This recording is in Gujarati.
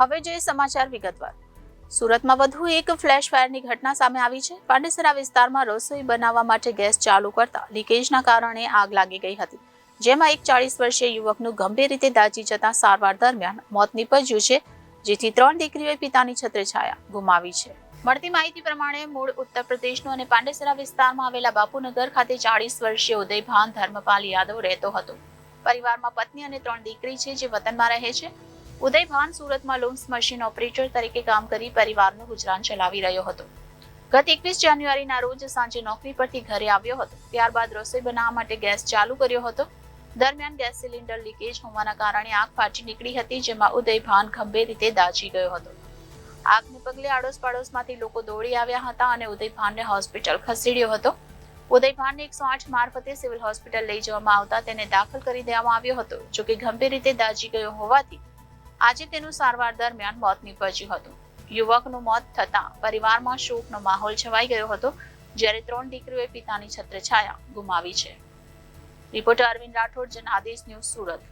હવે જોઈએ સમાચાર વિગતવાર. સુરતમાં વધુ એક ફ્લેશ ફાયરની ઘટના સામે આવી છે. પાંડેસરા વિસ્તારમાં રસોઈ બનાવવા માટે ગેસ ચાલુ કરતા લીકેજના કારણે આગ લાગી ગઈ હતી. જેમાં એક ચાળીસ વર્ષીય યુવકનું ગંભીર રીતે દાજી જતા સારવાર દરમિયાન મોત નીપજ્યું છે, જેથી ત્રણ દીકરીઓએ પિતાની છત્રછાયા ગુમાવી છે. મળતી માહિતી પ્રમાણે મૂળ ઉત્તર પ્રદેશનું અને પાંડેસરા વિસ્તારમાં આવેલા બાપુનગર ખાતે ચાળીસ વર્ષીય ઉદયભાન ધર્મપાલ યાદવ રહેતો હતો. પરિવારમાં પત્ની અને ત્રણ દીકરી છે, જે વતનમાં રહે છે. ઉદયભાન સુરતમાં લૂમ્સ મશીન ઓપરેટર તરીકે કામ કરી પરિવારનું ગુજરાન ચલાવી રહ્યો હતો. ગત એકવીસ જાન્યુઆરીના રોજ સાંજે નોકરી પરથી ઘરે આવ્યો હતો. ત્યારબાદ રસોઈ બનાવવા માટે ગેસ ચાલુ કર્યો હતો. દરમિયાન ગેસ સિલિન્ડર લીકેજ હોવાના કારણે આગ ફાટી નીકળી હતી, જેમાં ઉદયભાન ગંભીર રીતે દાઝી ગયો હતો. આગને પગલે આડોશ પાડોશમાંથી લોકો દોડી આવ્યા હતા અને ઉદયભાનને હોસ્પિટલ ખસેડ્યો હતો. ઉદયભાનને એકસો આઠ મારફતે સિવિલ હોસ્પિટલ લઈ જવામાં આવતા તેને દાખલ કરી દેવામાં આવ્યો હતો, જોકે ગંભીર રીતે દાઝી ગયો હોવાથી આજે તેનું સારવાર દરમિયાન મોત નીપજ્યું હતું. યુવકનું મોત થતાં પરિવારમાં શોકનો માહોલ છવાઈ ગયો હતો, જ્યારે ત્રણ દીકરીઓએ પિતાની છત્રછાયા ગુમાવી છે. Reporter Arvind Rathod Janadesh news Surat.